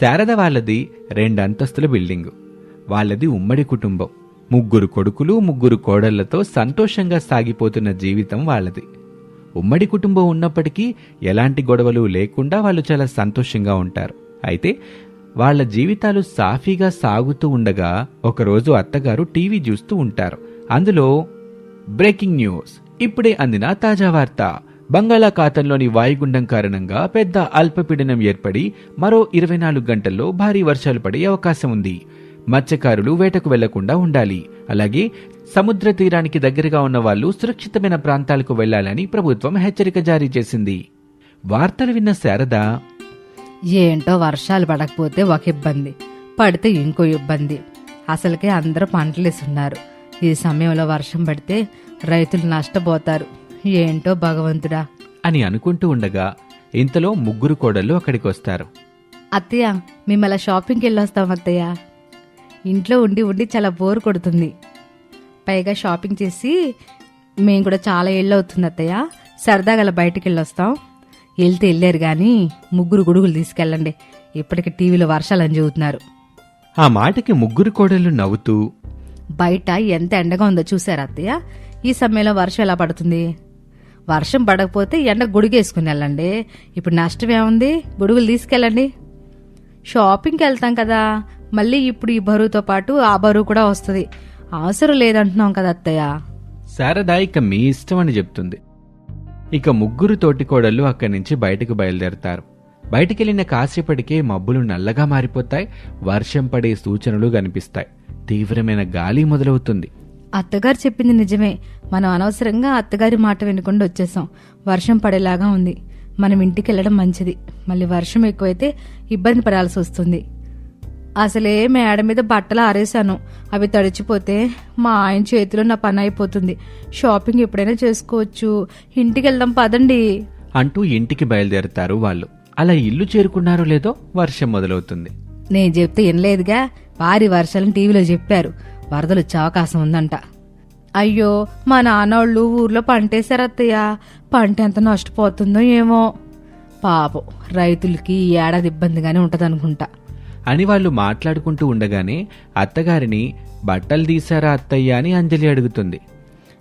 శారద వాళ్ళది రెండంతస్తుల బిల్డింగు. వాళ్ళది ఉమ్మడి కుటుంబం. ముగ్గురు కొడుకులు ముగ్గురు కోడళ్ళతో సంతోషంగా సాగిపోతున్న జీవితం వాళ్ళది. ఉమ్మడి కుటుంబం ఉన్నప్పటికీ ఎలాంటి గొడవలు లేకుండా వాళ్ళు చాలా సంతోషంగా ఉంటారు. అయితే వాళ్ళ జీవితాలు సాఫీగా సాగుతూ ఉండగా ఒకరోజు అత్తగారు టీవీ చూస్తూ ఉంటారు. అందులో బ్రేకింగ్ న్యూస్ ఇప్పుడే అందిన తాజా వార్త. బంగాళాఖాతంలోని వాయుగుండం కారణంగా పెద్ద అల్పపీడనం ఏర్పడి మరో ఇరవై నాలుగు గంటల్లో భారీ వర్షాలు పడే అవకాశం ఉంది. మత్స్యకారులు వేటకు వెళ్ళకుండా ఉండాలి. అలాగే సముద్ర తీరానికి దగ్గరగా ఉన్న వాళ్ళు సురక్షితమైన ప్రాంతాలకు వెళ్ళాలని ప్రభుత్వం హెచ్చరిక జారీ చేసింది. వార్తలు విన్న శారద ఏంటో వర్షాలు పడకపోతే ఒక ఇబ్బంది పడితే ఇంకో ఇబ్బంది. అసలుకే అందరూ పంటలేసున్నారు. ఈ సమయంలో వర్షం పడితే రైతులు నష్టపోతారు. ఏంటో భగవంతుడా? అని అనుకుంటూ ఉండగా ఇంతలో ముగ్గురు కోడళ్ళు అక్కడికి వస్తారు అత్తయ్య మిమ్మల్ని షాపింగ్కి వెళ్ళొస్తాం అత్తయ్య. ఇంట్లో ఉండి ఉండి చాలా బోర్ కొడుతుంది. పైగా షాపింగ్ చేసి మేము కూడా చాలా ఏళ్ళు అవుతుంది అత్తయ్య. సరదాగా అలా బయటికి వెళ్ళొస్తాం. వెళ్తే వెళ్ళారు కానీ ముగ్గురు గొడుగులు తీసుకెళ్ళండి. ఇప్పటికి టీవీలో వర్షాలని చెబుతున్నారు ఆ మాటకి ముగ్గురు కోడళ్ళు నవ్వుతూ బయట ఎంత ఎండగా ఉందో చూసారా అత్తయ్య? ఈ సమయంలో వర్షం ఎలా పడుతుంది? వర్షం పడకపోతే ఎండ గొడుగేసుకుని వెళ్ళండి ఇప్పుడు నష్టం ఏముంది? గొడుగులు తీసుకెళ్ళండి. షాపింగ్కి వెళ్తాం కదా. మళ్ళీ ఇప్పుడు ఈ బరువుతో పాటు ఆ బరువు కూడా వస్తుంది. అవసరం లేదంటున్నాం కదా అత్తయ్య. శారద ఇక మీ ఇష్టం అని చెప్తుంది. ఇక ముగ్గురు తోటికోడళ్ళు అక్కడి నుంచి బయటకు బయలుదేరతారు. బయటికెళ్ళిన కాసేపటికే మబ్బులు నల్లగా మారిపోతాయి. వర్షం పడే సూచనలు కనిపిస్తాయి. తీవ్రమైన గాలి మొదలవుతుంది. అత్తగారు చెప్పింది నిజమే. మనం అనవసరంగా అత్తగారి మాట వినకుండా వచ్చేసాం. వర్షం పడేలాగా ఉంది. మనం ఇంటికి వెళ్ళడం మంచిది. మళ్ళీ వర్షం ఎక్కువైతే ఇబ్బంది పడాల్సి వస్తుంది. అసలే మేడ మీద బట్టలు ఆరేశాను. అవి తడిచిపోతే మా ఆయన చేతిలో నా పని అయిపోతుంది. షాపింగ్ ఎప్పుడైనా చేసుకోవచ్చు. ఇంటికి వెళ్దాం పదండి. అంటూ ఇంటికి బయలుదేరతారు వాళ్ళు. అలా ఇల్లు చేరుకున్నారో లేదో వర్షం మొదలవుతుంది. నేను చెప్తే వినలేదుగా. భారీ వర్షాలను టీవీలో చెప్పారు. వరదలు వచ్చే అవకాశం ఉందంట. అయ్యో మా నాన్నోళ్ళు ఊర్లో పంటేశారు అత్తయ్య పంట ఎంత నష్టపోతుందో ఏమో. పాపం రైతులకి ఈ ఏడాది ఇబ్బందిగానే ఉంటదనుకుంటా. అని వాళ్ళు మాట్లాడుకుంటూ ఉండగానే అత్తగారిని బట్టలు తీశారా అత్తయ్య అని అంజలి అడుగుతుంది.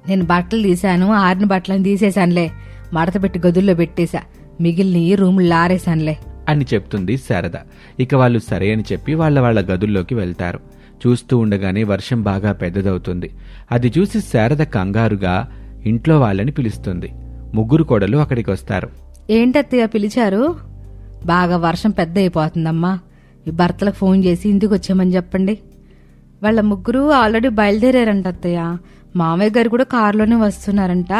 నేను బట్టలు తీశాను ఆరిన బట్టలను తీసేశానులే. మడత పెట్టి గదుల్లో పెట్టేశా. మిగిలిన రూములు ఆరేశానులే అని చెప్తుంది శారద. ఇక వాళ్ళు సరే అని చెప్పి వాళ్ళ వాళ్ళ గదుల్లోకి వెళ్తారు. చూస్తూ ఉండగానే వర్షం బాగా పెద్దదవుతుంది. అది చూసి శారద కంగారుగా ఇంట్లో వాళ్ళని పిలుస్తుంది. ముగ్గురు కోడలు అక్కడికి వస్తారు ఏంటత్తయ్య పిలిచారు? బాగా వర్షం పెద్ద అయిపోతుందమ్మా ఈ భర్తలకు ఫోన్ చేసి ఇంటికి వచ్చామని చెప్పండి. వాళ్ళ ముగ్గురు ఆల్రెడీ బయలుదేరారంట అత్తయ్య మామయ్య గారు కూడా కారులోనే వస్తున్నారంట.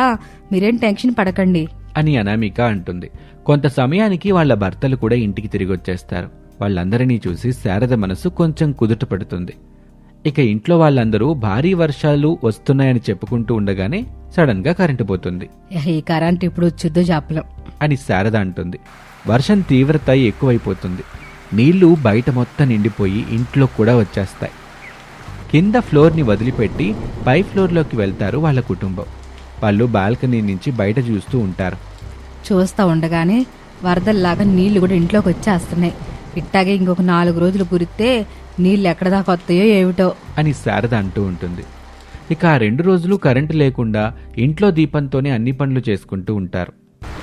మీరేం టెన్షన్ పడకండి. అని అనామిక అంటుంది. కొంత సమయానికి వాళ్ళ భర్తలు కూడా ఇంటికి తిరిగి వచ్చేస్తారు వాళ్ళందరినీ చూసి శారద మనసు కొంచెం కుదుట పడుతుంది. ఇక ఇంట్లో వాళ్ళందరూ భారీ వర్షాలు వస్తున్నాయని చెప్పుకుంటూ ఉండగానే సడన్గా కరెంటు పోతుంది. ఈ కరెంట్ ఇప్పుడు వచ్చుద్దో చెప్పలేం అని శారద అంటుంది. వర్షం తీవ్రత ఎక్కువైపోతుంది. నీళ్ళు బయట మొత్తం నిండిపోయి ఇంట్లో కూడా వచ్చేస్తాయి. కింద ఫ్లోర్ని వదిలిపెట్టి పై ఫ్లోర్లోకి వెళ్తారు వాళ్ళ కుటుంబం. వాళ్ళు బాల్కనీ నుంచి బయట చూస్తూ ఉంటారు. చూస్తా ఉండగానే వరదల్లాగా నీళ్ళు కూడా ఇంట్లోకి వచ్చేస్తున్నాయి. ఇట్టాగే ఇంకొక నాలుగు రోజులు కురిస్తే నీళ్ళు ఎక్కడ దాకా వస్తాయో ఏమిటో. అని శారద అంటూ ఉంటుంది. ఇక ఆ రెండు రోజులు కరెంటు లేకుండా ఇంట్లో దీపంతోనే అన్ని పనులు చేసుకుంటూ ఉంటారు.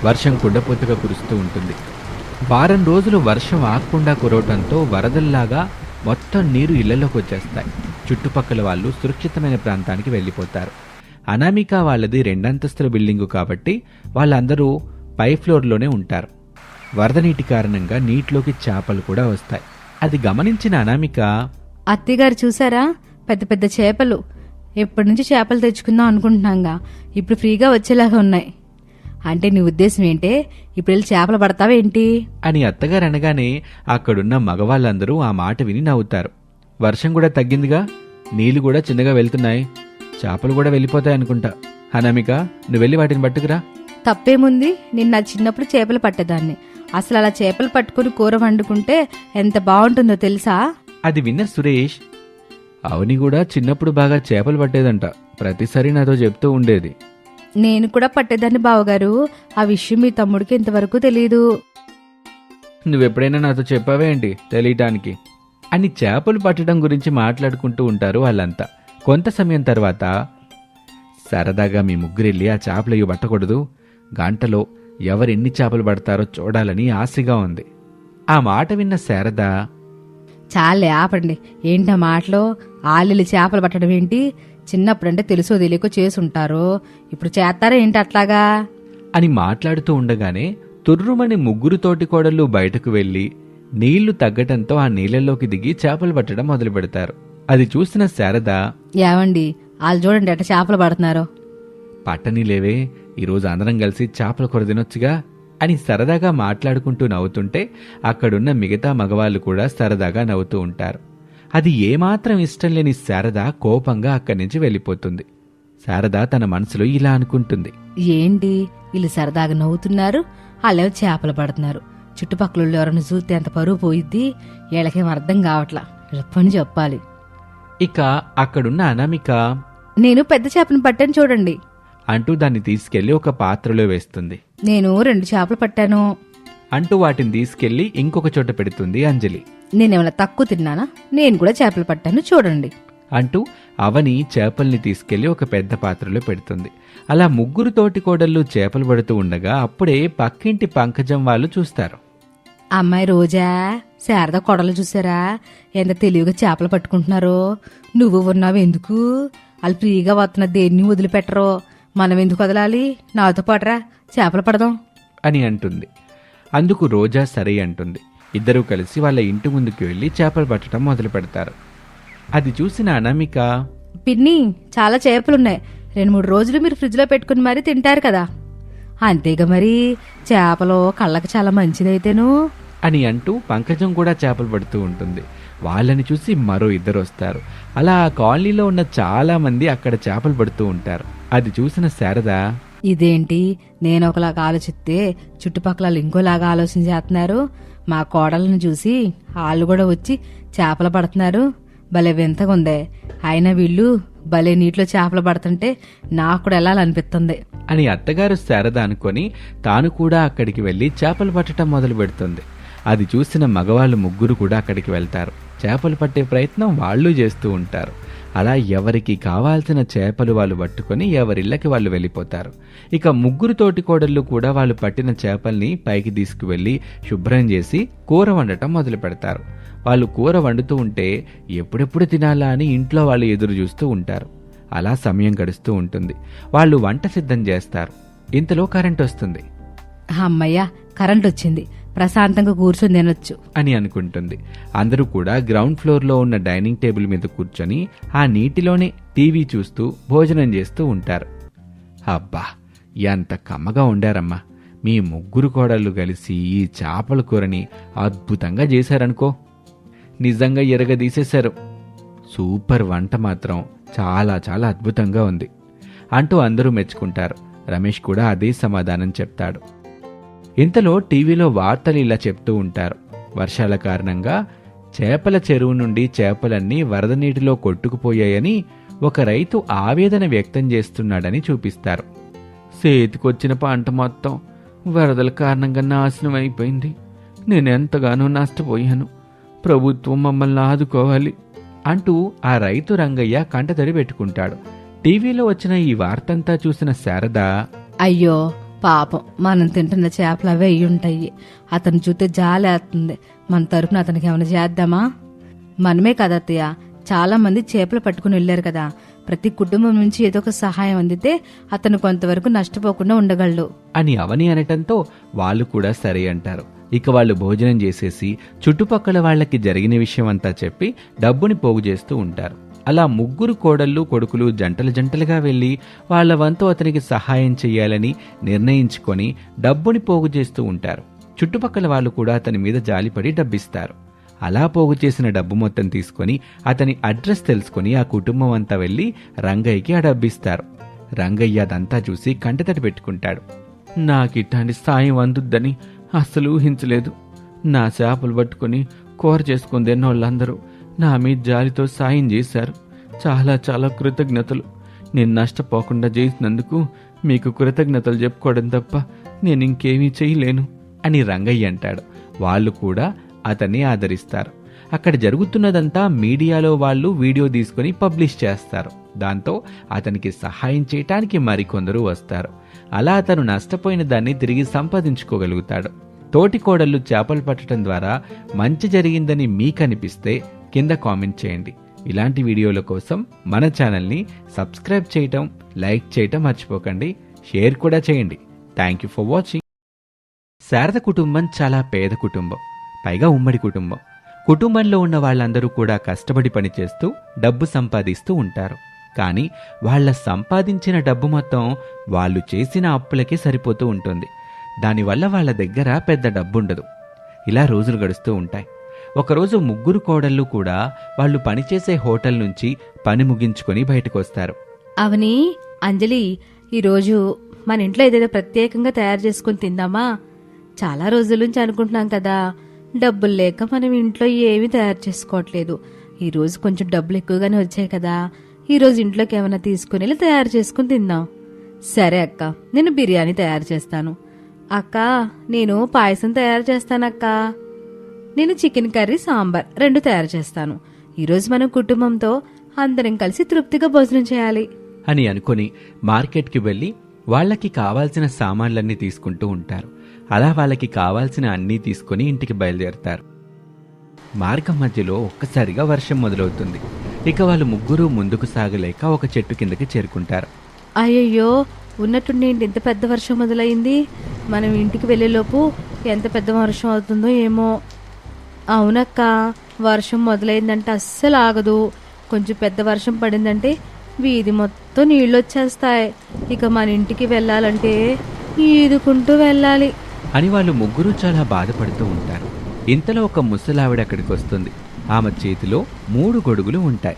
వర్షం కుండపోతగా కురుస్తూ ఉంటుంది. వారం రోజులు వర్షం ఆగకుండా కురవటంతో వరదల్లాగా మొత్తం నీరు ఇళ్ళలోకి వచ్చేస్తాయి. చుట్టుపక్కల వాళ్ళు సురక్షితమైన ప్రాంతానికి వెళ్ళిపోతారు. అనామిక వాళ్ళది రెండంతస్తుల బిల్డింగు కాబట్టి వాళ్ళందరూ పై ఫ్లోర్లోనే ఉంటారు. వరద నీటి కారణంగా నీటిలోకి చేపలు కూడా వస్తాయి. అది గమనించిన అనామిక అత్తయ్యగారు చూసారా? పెద్ద పెద్ద చేపలు. ఎప్పటి నుంచి చేపలు తెచ్చుకుందాం అనుకుంటున్నాంగా. ఇప్పుడు ఫ్రీగా వచ్చేలాగా ఉన్నాయి. అంటే నీ ఉద్దేశం ఏంటే? ఇప్పుడు వెళ్ళి చేపలు పడతావా ఏంటి అని అత్తగారు అనగానే అక్కడున్న మగవాళ్ళందరూ ఆ మాట విని నవ్వుతారు. వర్షం కూడా తగ్గిందిగా? నీళ్ళు కూడా చిన్నగా వెళ్తున్నాయి. చేపలు కూడా వెళ్ళిపోతాయి అనుకుంటా. అనామిక నువ్వు వెళ్ళి వాటిని పట్టుకురా. తప్పేముంది? నిన్న నా చిన్నప్పుడు చేపలు పట్టేదాన్ని. అసలు అలా చేపలు పట్టుకుని కూర వండుకుంటే ఎంత బాగుంటుందో తెలుసా? అది విన్న సురేష్ అవని కూడా చిన్నప్పుడు బాగా చేపలు పట్టేదంట. ప్రతిసారి నాతో చెప్తూ ఉండేది. నేను కూడా పట్టేదాన్ని బావగారు. ఆ విషయం మీ తమ్ముడికి ఇంతవరకు తెలియదు నువ్వెప్పుడైనా నాతో చెప్పావే ఏంటి? తెలియటానికి. అని చేపలు పట్టడం గురించి మాట్లాడుకుంటూ ఉంటారు వాళ్ళంతా. కొంత సమయం తర్వాత సరదాగా మీ ముగ్గురెళ్ళి ఆ చేపలు ఇవి పట్టకూడదు. గంటలో ఎవరెన్ని చేపలు పడతారో చూడాలని ఆశగా ఉంది. ఆ మాట విన్న శారద చాలే ఆపండి. ఏంటా మాటలో? ఆలిలి చేపలు పట్టడం ఏంటి? చిన్నప్పుడంటే తెలుసో తెలియకో చేసుంటారు? ఇప్పుడు చేస్తారా ఏంటి అట్లాగా? అని మాట్లాడుతూ ఉండగానే తుర్రుమని ముగ్గురు తోటి కోడళ్ళు బయటకు వెళ్ళి నీళ్ళు తగ్గటంతో ఆ నీళ్ళలోకి దిగి చేపలు పట్టడం మొదలు పెడతారు. అది చూసిన శారద ఏమండి? వాళ్ళు చూడండి ఎట్ట చేపలు పడుతున్నారు. పట్టని లేవే ఈరోజు అందరం కలిసి చేపల కూర తినొచ్చుగా అని సరదాగా మాట్లాడుకుంటూ నవ్వుతుంటే అక్కడున్న మిగతా మగవాళ్ళు కూడా సరదాగా నవ్వుతూ ఉంటారు. అది ఏమాత్రం ఇష్టం లేని శారద కోపంగా అక్కడి నుంచి వెళ్ళిపోతుంది. శారద తన మనసులో ఇలా అనుకుంటుంది. ఏంటి? వీళ్ళు సరదాగా నవ్వుతున్నారు వాళ్ళేమో చేపలు పడుతున్నారు. చుట్టుపక్కల ఎవరైనా చూస్తే ఎంత పరువు పోయిద్ది? వీళ్ళకేం అర్థం కావట్లా? పని చెప్పాలి. ఇక అక్కడున్న అనామిక నేను పెద్ద చేపను పట్టాను చూడండి. అంటూ దాన్ని తీసుకెళ్ళి ఒక పాత్రలో వేస్తుంది. నేను రెండు చేపలు పట్టాను. అంటూ వాటిని తీసుకెళ్ళి ఇంకొక చోట పెడుతుంది అంజలి. నేనేమైనా తక్కువ తిన్నానా? నేను కూడా చేపలు పట్టాను చూడండి. అంటూ అవని చేపల్ని తీసుకెళ్ళి ఒక పెద్ద పాత్రలో పెడుతుంది. అలా ముగ్గురు తోటి కోడళ్ళు చేపలు పడుతూ ఉండగా అప్పుడే పక్కింటి పంకజం వాళ్ళు చూస్తారు. అమ్మాయి రోజా శారద కొడలు చూసారా? ఎంత తెలివిగా చేపలు పట్టుకుంటున్నారో. నువ్వు ఉన్నావు ఎందుకు? వాళ్ళు ఫ్రీగా వస్తున్న దేన్ని వదిలిపెట్టరో. మనం ఎందుకు వదలాలి? నాతో పాటరా చేపలు పడదాం. అని అంటుంది. అందుకు రోజా సరే అంటుంది. ఇద్దరూ కలిసి వాళ్ళ ఇంటి ముందుకు వెళ్ళి చేపలు పట్టడం మొదలు పెడతారు. అది చూసిన అనామిక పిన్ని చాలా చేపలున్నాయి. రెండు మూడు రోజులు మీరు ఫ్రిడ్జ్లో పెట్టుకుని మరీ తింటారు కదా. అంతేగా మరి చేపలు కళ్ళకి చాలా మంచిదైతేను? అని అంటూ పంకజం కూడా చేపలు పడుతూ ఉంటుంది. వాళ్ళని చూసి మరో ఇద్దరు వస్తారు. అలా ఆ కాలనీలో ఉన్న చాలా మంది అక్కడ చేపలు పడుతూ ఉంటారు. అది చూసిన శారద ఇదేంటి? నేను ఒకలాగా ఆలోచిస్తే చుట్టుపక్కల వాళ్ళు ఇంకోలాగా ఆలోచన చేస్తున్నారు మా కోడలను చూసి వాళ్ళు కూడా వచ్చి చేపలు పడుతున్నారు. భలే వింతగా ఉందే అయినా వీళ్ళు భలే నీటిలో చేపలు పడుతుంటే నాకు కూడా వెళ్ళాలనిపిస్తుంది. అని అత్తగారు శారద అనుకొని తాను కూడా అక్కడికి వెళ్ళి చేపలు పట్టడం మొదలు పెడుతుంది అది చూసిన మగవాళ్ళు ముగ్గురు కూడా అక్కడికి వెళ్తారు. చేపలు పట్టే ప్రయత్నం వాళ్ళు చేస్తూ ఉంటారు. అలా ఎవరికి కావాల్సిన చేపలు వాళ్ళు పట్టుకొని ఎవరిళ్ళకి వాళ్ళు వెళ్ళిపోతారు. ఇక ముగ్గురు తోటి కోడళ్ళు కూడా వాళ్ళు పట్టిన చేపల్ని పైకి తీసుకువెళ్ళి శుభ్రం చేసి కూర వండటం మొదలు పెడతారు. వాళ్ళు కూర వండుతూ ఉంటే ఎప్పుడెప్పుడు తినాలా అని ఇంట్లో వాళ్ళు ఎదురు చూస్తూ ఉంటారు. అలా సమయం గడుస్తూ ఉంటుంది. వాళ్ళు వంట సిద్ధం చేస్తారు. ఇంతలో కరెంట్ వస్తుంది. అమ్మయ్య కరెంట్ వచ్చింది. ప్రశాంతంగా కూర్చొని తినొచ్చు. అని అనుకుంటుంది. అందరూ కూడా గ్రౌండ్ ఫ్లోర్లో ఉన్న డైనింగ్ టేబుల్ మీద కూర్చొని ఆ నీటిలోనే టీవీ చూస్తూ భోజనం చేస్తూ ఉంటారు. అబ్బా ఎంత కమ్మగా ఉండారమ్మా. మీ ముగ్గురు కోడళ్ళు కలిసి ఈ చేపల కూరని అద్భుతంగా చేశారనుకో. నిజంగా ఎరగదీసేశారు. సూపర్ వంట మాత్రం చాలా చాలా అద్భుతంగా ఉంది. అంటూ అందరూ మెచ్చుకుంటారు. రమేష్ కూడా అదే సమాధానం చెప్తాడు. ఇంతలో టీవీలో వార్తలు ఇలా చెప్తూ ఉంటారు. వర్షాల కారణంగా చేపల చెరువు నుండి చేపలన్నీ వరద నీటిలో కొట్టుకుపోయాయని ఒక రైతు ఆవేదన వ్యక్తం చేస్తున్నాడని చూపిస్తారు. సేతికొచ్చిన పంట మొత్తం వరదల కారణంగా నాశనం అయిపోయింది. నేను ఎంతగానో నష్టపోయాను. ప్రభుత్వం మమ్మల్ని ఆదుకోవాలి అంటూ ఆ రైతు రంగయ్య కంటతడి పెట్టుకుంటాడు. టీవీలో వచ్చిన ఈ వార్తంతా చూసిన శారద అయ్యో పాపం మనం తింటున్న చేపలు అవే అయి ఉంటాయి అతను చూస్తే జాలేస్తుంది మన తరపున అతనికి ఏమైనా చేద్దామా? మనమే కదా అత్తయ్య. చాలా మంది చేపలు పట్టుకుని వెళ్ళారు కదా. ప్రతి కుటుంబం నుంచి ఏదో ఒక సహాయం అందితే అతను కొంతవరకు నష్టపోకుండా ఉండగలడు. అని అవని అనటంతో వాళ్ళు కూడా సరే అంటారు. ఇక వాళ్ళు భోజనం చేసేసి చుట్టుపక్కల వాళ్ళకి జరిగిన విషయం అంతా చెప్పి డబ్బుని పోగు చేస్తూ ఉంటారు. అలా ముగ్గురు కోడళ్ళు కొడుకులు జంటలు జంటలుగా వెళ్ళి వాళ్ళ వంతు అతనికి సహాయం చేయాలని నిర్ణయించుకొని డబ్బుని పోగు చేస్తూ ఉంటారు. చుట్టుపక్కల వాళ్ళు కూడా అతని మీద జాలిపడి డబ్బిస్తారు. అలా పోగు చేసిన డబ్బు మొత్తం తీసుకొని అతని అడ్రస్ తెలుసుకొని ఆ కుటుంబం అంతా వెళ్ళి రంగయ్యకి ఆ డబ్బిస్తారు. రంగయ్య అదంతా చూసి కంటతడి పెట్టుకుంటాడు. నాకు ఇట్లాంటి సాయం అందుద్దని అస్సలు ఊహించలేదు. నా చేపలు పట్టుకుని కూర చేసుకుని వాళ్ళందరూ నా మీద జాలితో సాయం చేశారు. చాలా చాలా కృతజ్ఞతలు. నేను నష్టపోకుండా చేసినందుకు మీకు కృతజ్ఞతలు చెప్పుకోవడం తప్ప నేను ఇంకేమీ చేయలేను అని రంగయ్య అంటాడు. వాళ్ళు కూడా అతన్ని ఆదరిస్తారు. అక్కడ జరుగుతున్నదంతా మీడియాలో వాళ్ళు వీడియో తీసుకుని పబ్లిష్ చేస్తారు. దాంతో అతనికి సహాయం చేయటానికి మరికొందరు వస్తారు. అలా అతను నష్టపోయిన దాన్ని తిరిగి సంపాదించుకోగలుగుతాడు. తోటికోడళ్ళు చేపలు పట్టడం ద్వారా మంచి జరిగిందని మీకనిపిస్తే కింద కామెంట్ చేయండి. ఇలాంటి వీడియోల కోసం మన ఛానల్ని సబ్స్క్రైబ్ చేయటం లైక్ చేయటం మర్చిపోకండి. షేర్ కూడా చేయండి. Thank you for watching Sharada కుటుంబం చాలా పేద కుటుంబం పైగా ఉమ్మడి కుటుంబం. కుటుంబంలో ఉన్న వాళ్ళందరూ కూడా కష్టపడి పనిచేస్తూ డబ్బు సంపాదిస్తూ ఉంటారు. కానీ వాళ్ళ సంపాదించిన డబ్బు మొత్తం వాళ్ళు చేసిన అప్పులకే సరిపోతూ ఉంటుంది. దానివల్ల వాళ్ళ దగ్గర పెద్ద డబ్బుండదు. ఇలా రోజులు గడుస్తూ ఉంటాయి. ఒకరోజు ముగ్గురు కోడళ్ళు కూడా వాళ్ళు పనిచేసే హోటల్ నుంచి పని ముగించుకొని బయటకు వస్తారు అవని అంజలి ఈరోజు మన ఇంట్లో ఏదైనా ప్రత్యేకంగా తయారు చేసుకుని తిందామా? చాలా రోజుల నుంచి అనుకుంటున్నాం కదా డబ్బులు లేక మనం ఇంట్లో ఏమీ తయారు చేసుకోవట్లేదు. ఈరోజు కొంచెం డబ్బులు ఎక్కువగానే వచ్చాయి కదా ఈరోజు ఇంట్లోకి ఏమైనా తీసుకుని వెళ్ళి తయారు చేసుకుని తిందాం. సరే అక్క నేను బిర్యానీ తయారు చేస్తాను. అక్క నేను పాయసం తయారు చేస్తానక్కా. నేను చికెన్ కర్రీ సాంబార్ రెండు తయారు చేస్తాను. ఈరోజు మనం కుటుంబంతో అందరం కలిసి తృప్తిగా భోజనం చేయాలి. అని అనుకొని మార్కెట్కి వెళ్ళి వాళ్ళకి కావాల్సిన సామాన్లన్నీ తీసుకుంటూ ఉంటారు. అలా వాళ్ళకి కావాల్సిన అన్నీ తీసుకొని ఇంటికి బయలుదేరతారు. మార్గం మధ్యలో ఒక్కసారిగా వర్షం మొదలవుతుంది. ఇక వాళ్ళు ముగ్గురు ముందుకు సాగలేక ఒక చెట్టు కిందకి చేరుకుంటారు. అయ్యయ్యో ఉన్నట్టుండి ఇంత పెద్ద వర్షం మొదలైంది? మనం ఇంటికి వెళ్ళేలోపు ఎంత పెద్ద వర్షం అవుతుందో ఏమో. అవునక్క వర్షం మొదలైందంటే అస్సలు ఆగదు. కొంచెం పెద్ద వర్షం పడిందంటే వీధి మొత్తం నీళ్ళు వచ్చేస్తాయి ఇక మన ఇంటికి వెళ్ళాలంటే ఈదుకుంటూ వెళ్ళాలి. అని వాళ్ళు ముగ్గురు చాలా బాధపడుతూ ఉంటారు. ఇంతలో ఒక ముసలావిడ అక్కడికి వస్తుంది. ఆమె చేతిలో మూడు గొడుగులు ఉంటాయి.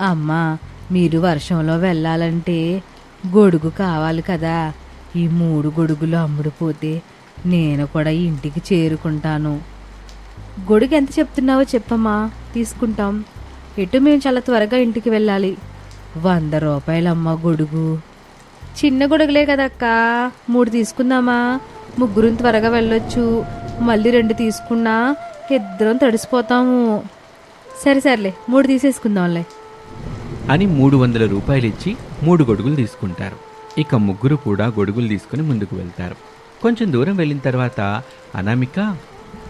అమ్మా మీరు వర్షంలో వెళ్ళాలంటే గొడుగు కావాలి కదా. ఈ మూడు గొడుగులు అమ్ముడుపోతే నేను కూడా ఇంటికి చేరుకుంటాను. గొడుగు ఎంత చెప్తున్నావో చెప్పమ్మా తీసుకుంటాం. ఎటు మేము చాలా త్వరగా ఇంటికి వెళ్ళాలి. వంద రూపాయలమ్మా గొడుగు. చిన్న గొడుగులే కదక్క మూడు తీసుకుందామా ముగ్గురు త్వరగా వెళ్ళొచ్చు. మళ్ళీ రెండు తీసుకున్నా ఇద్దరం తడిసిపోతాము. సరే సర్లే మూడు తీసేసుకుందాంలే. అని మూడు వందల రూపాయలు ఇచ్చి మూడు గొడుగులు తీసుకుంటారు. ఇక ముగ్గురు కూడా గొడుగులు తీసుకుని ముందుకు వెళ్తారు. కొంచెం దూరం వెళ్ళిన తర్వాత అనామిక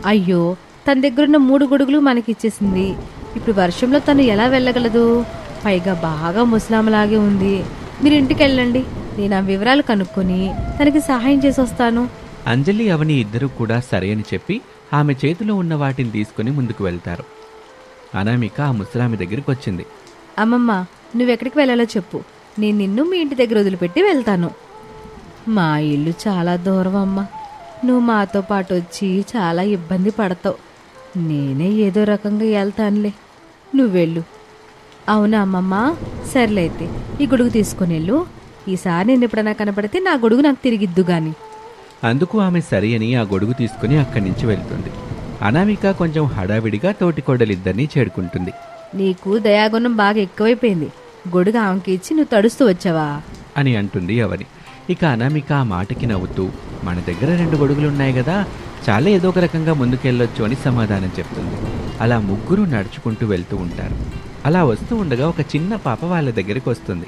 అయ్యో తన దగ్గరున్న మూడు గొడుగులు మనకి ఇచ్చేసింది ఇప్పుడు వర్షంలో తను ఎలా వెళ్ళగలదు? పైగా బాగా ముసలామలాగే ఉంది. మీరు ఇంటికి వెళ్ళండి. నేను ఆ వివరాలు కనుక్కొని తనకి సహాయం చేసి వస్తాను అంజలి అవని ఇద్దరు కూడా సరే అని చెప్పి ఆమె చేతిలో ఉన్న వాటిని తీసుకుని ముందుకు వెళ్తారు. అనామిక ఆ ముసలామి దగ్గరికి వచ్చింది అమ్మమ్మ నువ్వెక్కడికి వెళ్ళాలో చెప్పు. నేను నిన్ను మీ ఇంటి దగ్గర వదిలిపెట్టి వెళ్తాను. మా ఇల్లు చాలా దూరం అమ్మ. నువ్వు మాతో పాటు వచ్చి చాలా ఇబ్బంది పడతావు. నేనే ఏదో రకంగా వెళ్తానులే నువ్వు వెళ్ళు. అవునా అమ్మమ్మ? సర్లే అయితే ఈ గొడుగు తీసుకుని వెళ్ళు. ఈసారి నేను ఎప్పుడైనా కనపడితే నా గొడుగు నాకు తిరిగిద్దు గాని. అందుకు ఆమె సరి అని ఆ గొడుగు తీసుకుని అక్కడి నుంచి వెళ్తుంది. అనామిక కొంచెం హడావిడిగా తోటికోడలిద్దరినీ చేరుకుంటుంది. నీకు దయాగుణం బాగా ఎక్కువైపోయింది. గొడుగు ఆమెకి ఇచ్చి నువ్వు తడుస్తూ వచ్చావా? అని అంటుంది అవని. ఇక అనామిక ఆ మాటకి నవ్వుతూ మన దగ్గర రెండు గొడుగులు ఉన్నాయి కదా చాలా ఏదో ఒక రకంగా ముందుకెళ్ళొచ్చు అని సమాధానం చెప్తుంది. అలా ముగ్గురు నడుచుకుంటూ వెళ్తూ ఉంటారు. అలా వస్తూ ఉండగా ఒక చిన్న పాప వాళ్ళ దగ్గరికి వస్తుంది.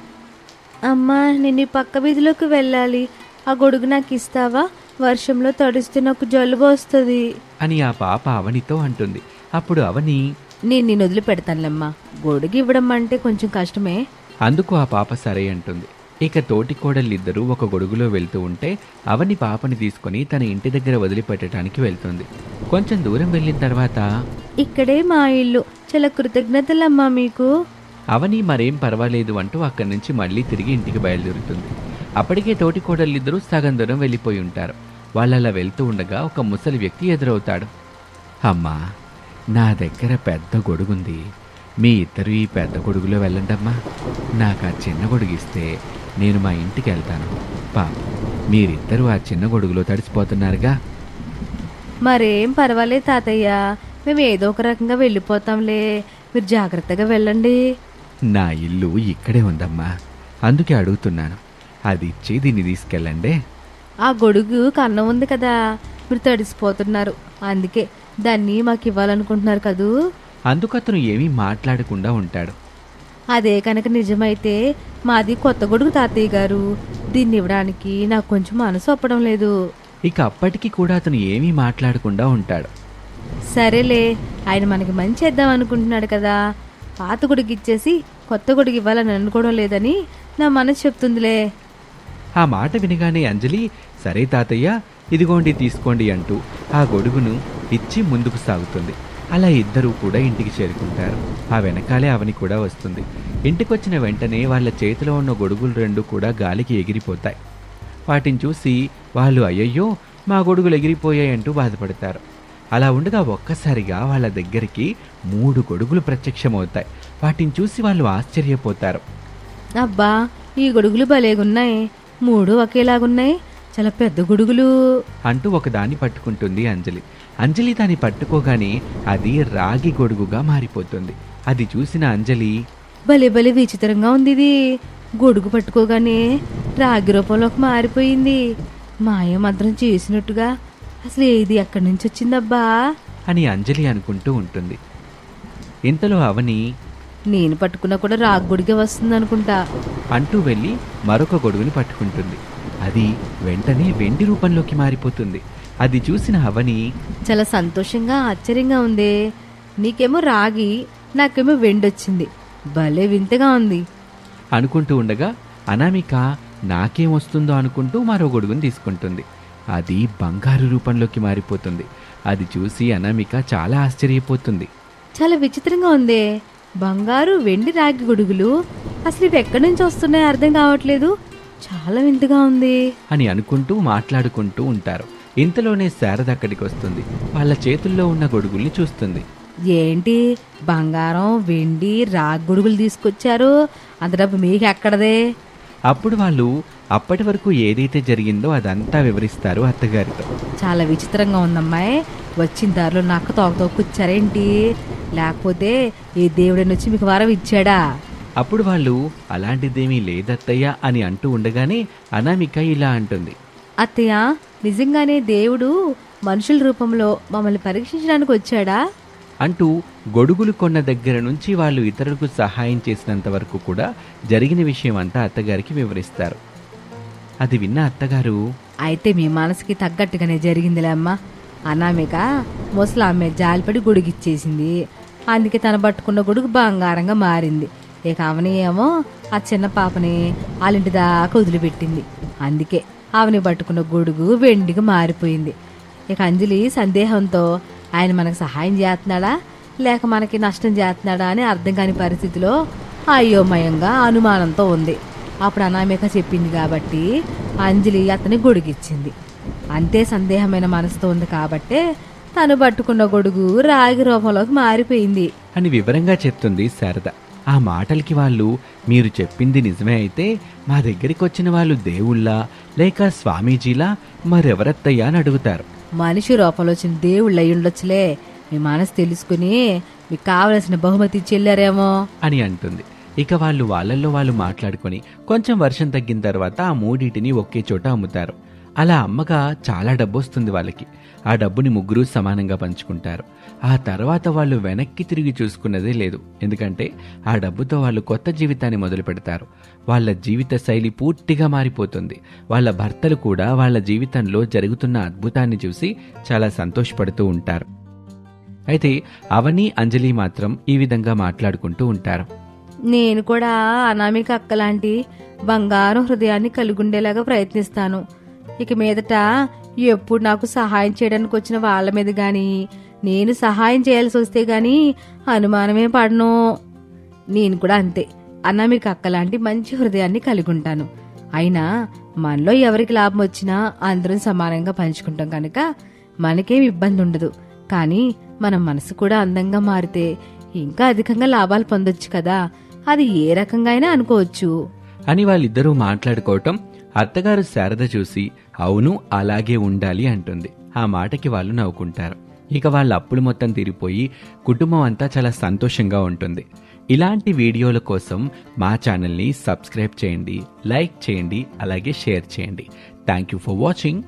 అమ్మా నేను ఈ పక్క వీధిలోకి వెళ్ళాలి. ఆ గొడుగు నాకు ఇస్తావా? వర్షంలో తడిస్తే నాకు జలుబు వస్తుంది. అని ఆ పాప అవనితో అంటుంది. అప్పుడు అవని నేను నేను వదిలిపెడతానులేమ్మా గొడుగు ఇవ్వడం అంటే కొంచెం కష్టమే. అందుకు ఆ పాప సరే అంటుంది. ఇక తోటి కోడలిద్దరూ ఒక గొడుగులో వెళ్తూ ఉంటే అవని పాపని తీసుకొని తన ఇంటి దగ్గర వదిలిపెట్టడానికి వెళ్తుంది. కొంచెం దూరం వెళ్ళిన తర్వాత ఇక్కడే మా ఇల్లు. చాలా కృతజ్ఞతలమ్మా మీకు. అవని మరేం పర్వాలేదు అంటూ అక్కడి నుంచి మళ్ళీ తిరిగి ఇంటికి బయలుదేరుతుంది. అప్పటికే తోటి కోడలిద్దరూ సగం దూరం వెళ్ళిపోయి ఉంటారు. వాళ్ళలా వెళ్తూ ఉండగా ఒక ముసలి వ్యక్తి ఎదురవుతాడు. అమ్మా నా దగ్గర పెద్ద గొడుగుంది. మీ ఇద్దరు ఈ పెద్ద గొడుగులో వెళ్ళండమ్మా. నాకు ఆ చిన్న గొడుగు ఇస్తే నేను మా ఇంటికి వెళ్తాను. పాప మీరిద్దరూ ఆ చిన్న గొడుగులో తడిసిపోతున్నారుగా. మరేం పర్వాలేదు తాతయ్య. మేము ఏదో ఒక రకంగా వెళ్ళిపోతాంలే. మీరు జాగ్రత్తగా వెళ్ళండి. నా ఇల్లు ఇక్కడే ఉందమ్మా. అందుకే అడుగుతున్నాను. అది ఇచ్చి దీన్ని తీసుకెళ్ళండి. ఆ గొడుగు కన్నం ఉంది కదా మీరు తడిసిపోతున్నారు. అందుకే దాన్ని మాకు ఇవ్వాలనుకుంటున్నారు కదూ? అందుకు అతను ఏమీ మాట్లాడకుండా ఉంటాడు. అదే కనుక నిజమైతే మాది కొత్త గొడుగు తాతయ్య గారు. దీన్ని ఇవ్వడానికి నాకు కొంచెం మనసు ఒప్పడం లేదు. ఇక అప్పటికి కూడా అతను ఏమీ మాట్లాడకుండా ఉంటాడు. సరేలే ఆయన మనకి మంచి చేద్దాం అనుకుంటున్నాడు కదా. పాత గొడుగు ఇచ్చేసి కొత్త గొడుగు ఇవ్వాలని అనుకోవడం లేదని నా మనసు చెప్తుందిలే. ఆ మాట వినగానే అంజలి సరే తాతయ్య ఇదిగోండి తీసుకోండి అంటూ ఆ గొడుగును ఇచ్చి ముందుకు సాగుతుంది. అలా ఇద్దరూ కూడా ఇంటికి చేరుకుంటారు. ఆ వెనకాలే అవని కూడా వస్తుంది. ఇంటికొచ్చిన వెంటనే వాళ్ళ చేతిలో ఉన్న గొడుగులు రెండు కూడా గాలికి ఎగిరిపోతాయి. వాటిని చూసి వాళ్ళు అయ్యయ్యో మా గొడుగులు ఎగిరిపోయాయంటూ బాధపడతారు. అలా ఉండగా ఒక్కసారిగా వాళ్ళ దగ్గరికి మూడు గొడుగులు ప్రత్యక్షమవుతాయి. వాటిని చూసి వాళ్ళు ఆశ్చర్యపోతారు. అబ్బా ఈ గొడుగులు భలేగున్నాయి మూడు ఒకేలాగున్నాయి. చాలా పెద్ద గొడుగులు. అంటూ ఒకదాన్ని పట్టుకుంటుంది అంజలి. అంజలి దాన్ని పట్టుకోగానే అది రాగి గొడుగుగా మారిపోతుంది. అది చూసిన అంజలి భలే భలే విచిత్రంగా ఉంది ఇది. గొడుగు పట్టుకోగానే రాగి రూపంలోకి మారిపోయింది. మాయ మంత్రం చేసినట్టుగా అసలు ఏది ఎక్కడి నుంచి వచ్చిందబ్బా? అని అంజలి అనుకుంటూ ఉంటుంది. ఇంతలో అవని నేను పట్టుకున్నా కూడా రాగి గొడుగే వస్తుంది అనుకుంటా. అంటూ వెళ్ళి మరొక గొడుగుని పట్టుకుంటుంది. అది వెంటనే వెండి రూపంలోకి మారిపోతుంది. అది చూసిన అవని చాలా సంతోషంగా ఆశ్చర్యంగా ఉంది. నీకేమో రాగి నాకేమో వెండొచ్చింది. భలే వింతగా ఉంది. అనుకుంటూ ఉండగా అనామిక నాకేం వస్తుందో అనుకుంటూ మరో గొడుగుని తీసుకుంటుంది. అది బంగారు రూపంలోకి మారిపోతుంది. అది చూసి అనామిక చాలా ఆశ్చర్యపోతుంది. చాలా విచిత్రంగా ఉంది. బంగారు వెండి రాగి గొడుగులు అసలు ఇవి ఎక్కడి నుంచి వస్తున్నాయో అర్థం కావట్లేదు. చాలా వింతగా ఉంది. అని అనుకుంటూ మాట్లాడుకుంటూ ఉంటారు. ఇంతలోనే శారద అక్కడికి వస్తుంది. వాళ్ళ చేతుల్లో ఉన్న గొడుగుల్ని చూస్తుంది. ఏంటి? బంగారం వెండి రాగి గొడుగులు తీసుకొచ్చారు. అంత డబ్బు మీకు ఎక్కడదే అప్పుడు వాళ్ళు అప్పటి వరకు ఏదైతే జరిగిందో అదంతా వివరిస్తారు అత్తగారితో. చాలా విచిత్రంగా ఉందమ్మాయి. వచ్చిన దారిలో నక్క తోక తోకొచ్చారేంటి లేకపోతే ఏ దేవుడని వచ్చి మీకు వరం ఇచ్చాడా? అప్పుడు వాళ్ళు అలాంటిదేమీ లేదత్తయ్య అని అంటూ ఉండగానే అనామిక ఇలా అంటుంది. అత్తయ్య నిజంగానే దేవుడు మనుషుల రూపంలో మమ్మల్ని పరీక్షించడానికి వచ్చాడా? అంటూ గొడుగులు కొన్న దగ్గర నుంచి వాళ్ళు ఇతరులకు సహాయం చేసినంత వరకు కూడా జరిగిన విషయం అంతా అత్తగారికి వివరిస్తారు. అది విన్న అత్తగారు అయితే మీ మనసుకి తగ్గట్టుగానే జరిగిందిలే అమ్మ. అనామిక ముసలామె జాలిపడి గొడుగిచ్చేసింది. అందుకే తన పట్టుకున్న గొడుగు బంగారంగా మారింది. ఇక అవని ఏమో ఆ చిన్న పాపని వాళ్ళింటి దాకా వదిలిపెట్టింది. అందుకే ఆవిని పట్టుకున్న గొడుగు వెండికి మారిపోయింది. ఇక అంజలి సందేహంతో ఆయన మనకు సహాయం చేస్తున్నాడా? లేక మనకి నష్టం చేస్తున్నాడా? అని అర్థం కాని పరిస్థితిలో అయోమయంగా అనుమానంతో ఉంది. అప్పుడు అనామిక చెప్పింది కాబట్టి అంజలి అతని గొడుగిచ్చింది. అంతే సందేహమైన మనసుతో ఉంది కాబట్టే తను పట్టుకున్న గొడుగు రాగి రూపంలోకి మారిపోయింది. అని వివరంగా చెప్తుంది శారద. ఆ మాటలకి వాళ్ళు మీరు చెప్పింది నిజమే అయితే మా దగ్గరికి వచ్చిన వాళ్ళు దేవుళ్ళా లేక స్వామీజీలా మరెవరత్తయ్యా అని అడుగుతారు. మనిషి రూపంలో వచ్చిన దేవుళ్ళు అయి ఉండొచ్చులే. మీ మనసు తెలుసుకుని మీకు కావలసిన బహుమతి ఇచ్చి వెళ్ళారేమో అని అంటుంది. ఇక వాళ్ళు వాళ్ళల్లో వాళ్ళు మాట్లాడుకొని కొంచెం వర్షం తగ్గిన తర్వాత ఆ మూడింటిని ఒకే చోట అమ్ముతారు. అలా అమ్మగా చాలా డబ్బు వస్తుంది వాళ్ళకి. ఆ డబ్బుని ముగ్గురు సమానంగా పంచుకుంటారు. ఆ తర్వాత వాళ్ళు వెనక్కి తిరిగి చూసుకున్నదే లేదు. ఎందుకంటే ఆ డబ్బుతో వాళ్ళు కొత్త జీవితాన్ని మొదలు పెడతారు. వాళ్ళ జీవిత శైలి పూర్తిగా మారిపోతుంది. వాళ్ళ భర్తలు కూడా వాళ్ళ జీవితంలో జరుగుతున్న అద్భుతాన్ని చూసి చాలా సంతోషపడుతూ ఉంటారు. అయితే అవని అంజలి మాత్రం ఈ విధంగా మాట్లాడుకుంటూ ఉంటారు. నేను కూడా అనామిక అక్కలాంటి బంగారం హృదయాన్ని కలిగుండేలాగా ప్రయత్నిస్తాను. ఇక మీదట ఎప్పుడు నాకు సహాయం చేయడానికి వచ్చిన వాళ్ళ మీద గాని నేను సహాయం చేయాల్సి వస్తే గాని అనుమానమే పడను. నేను కూడా అంతే. అన్న మీకు అక్కలాంటి మంచి హృదయాన్ని కలిగి ఉంటాను అయినా మనలో ఎవరికి లాభం వచ్చినా అందరం సమానంగా పంచుకుంటాం కనుక మనకేం ఇబ్బంది ఉండదు. కానీ మన మనసు కూడా అందంగా మారితే ఇంకా అధికంగా లాభాలు పొందొచ్చు కదా. అది ఏ రకంగా అయినా అనుకోవచ్చు. అని వాళ్ళిద్దరూ మాట్లాడుకోవటం అత్తగారు శారద చూసి అవును అలాగే ఉండాలి అంటుంది. ఆ మాటకి వాళ్ళు నవ్వుకుంటారు. ఇక వాళ్ళ అప్పులు మొత్తం తీరిపోయి కుటుంబం అంతా చాలా సంతోషంగా ఉంటుంది. ఇలాంటి వీడియోల కోసం మా ఛానల్ని సబ్స్క్రైబ్ చేయండి లైక్ చేయండి అలాగే షేర్ చేయండి. Thank you for watching.